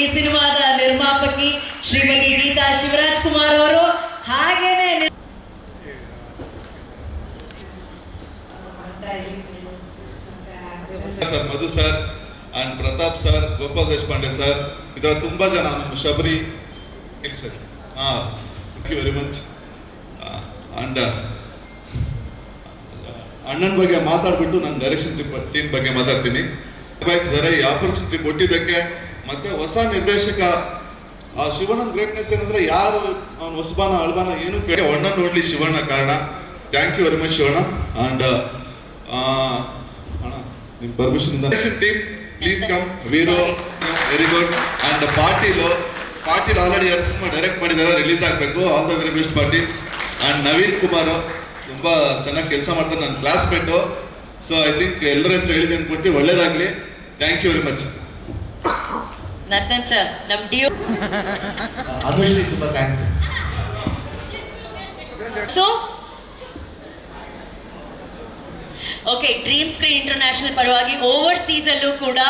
ಈ ಸಿನಿಮಾದ ನಿರ್ಮಾಪಕಿ ಶ್ರೀಮತಿ ಗೀತಾ ಶಿವರಾಜ್ ಕುಮಾರ್ ಅವರು ಹಾಗೇನೆ sir, Madhu sir and Pratap sir, Gopal Deshpande sir ಇದರ ತುಂಬಾ ಜನ, ನಮ್ಮ ಶಬರಿ ಸರ್. ಹಾ ವೆರಿ ಮಚ್ ಅಂಡ್ ಅಣ್ಣನ ಬಗ್ಗೆ ಮಾತಾಡ್ಬಿಟ್ಟು ನಾನು ಡೈರೆಕ್ಷನ್ ಟೀಮ್ ಬಗ್ಗೆ ಮಾತಾಡ್ತೀನಿ. ಈ ಆಪರ್ಚುನಿಟಿ ಕೊಟ್ಟಿದ್ದಕ್ಕೆ ಮತ್ತೆ ಹೊಸ ನಿರ್ದೇಶಕ ಆ ಶಿವಣ್ಣನ ಗ್ರೇಟ್ನೆಸ್ ಏನಂದ್ರೆ ಯಾರು ಅವ್ನು ಹೊಸಬಾನ ಅಳ್ಬಾನ ಏನು ಕೇಳಿ ಅಣ್ಣ ನೋಡ್ಲಿ ಶಿವಣ್ಣ ಕಾರಣ. Thank you very much Shivanna. And ಅಣ್ಣ ನಿಮ್ permission team please come ವೀರೋ very good and Patil Patil already ಎರಡು ಸಿನಿಮಾ ಡೈರೆಕ್ಟ್ ಮಾಡಿದ್ದಾರೆ ರಿಲೀಸ್ ಆಗಬೇಕು. All the very best Patil. And Naveen Kumar ತುಂಬಾ ಚೆನ್ನಾಗಿ ಕೆಲಸ ಮಾಡ್ತಾರೆ ನನ್ನ ಕ್ಲಾಸ್ಮೇಟು ಸೊ ಐ ಥಿಂಕ್ ಎಲ್ಲರ ಹೆಸರು ಹೇಳಿದೆ ಅನ್ಕೊಟ್ಟು ಒಳ್ಳೇದಾಗ್ಲಿ. Thank you very much Nartan sir ನಮ್ಮ ಡಿಯೋ ಅನುಶ್ರೀ ತುಂಬಾ thanks so okay dream screen international ಪರವಾಗಿ ಓವರ್ಸೀಸ್ ಅಲ್ಲೂ ಕೂಡ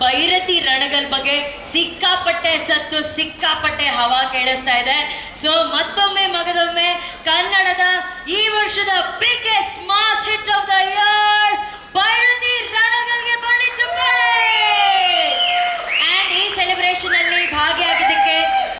ಭೈರತಿ ರಣಗಲ್ ಬಗ್ಗೆ ಸಿಕ್ಕಾಪಟ್ಟೆ ಸತ್ತು ಸಿಕ್ಕಾಪಟ್ಟೆ ಹವಾ ಕೇಳಿಸ್ತಾ ಇದೆ. ಸೊ ಮತ್ತೊಮ್ಮೆ ಮಗದೊಮ್ಮೆ ಕನ್ನಡದ ಈ ವರ್ಷದ ಬಿಗ್ಗೆಸ್ಟ್ ಮಾಸ್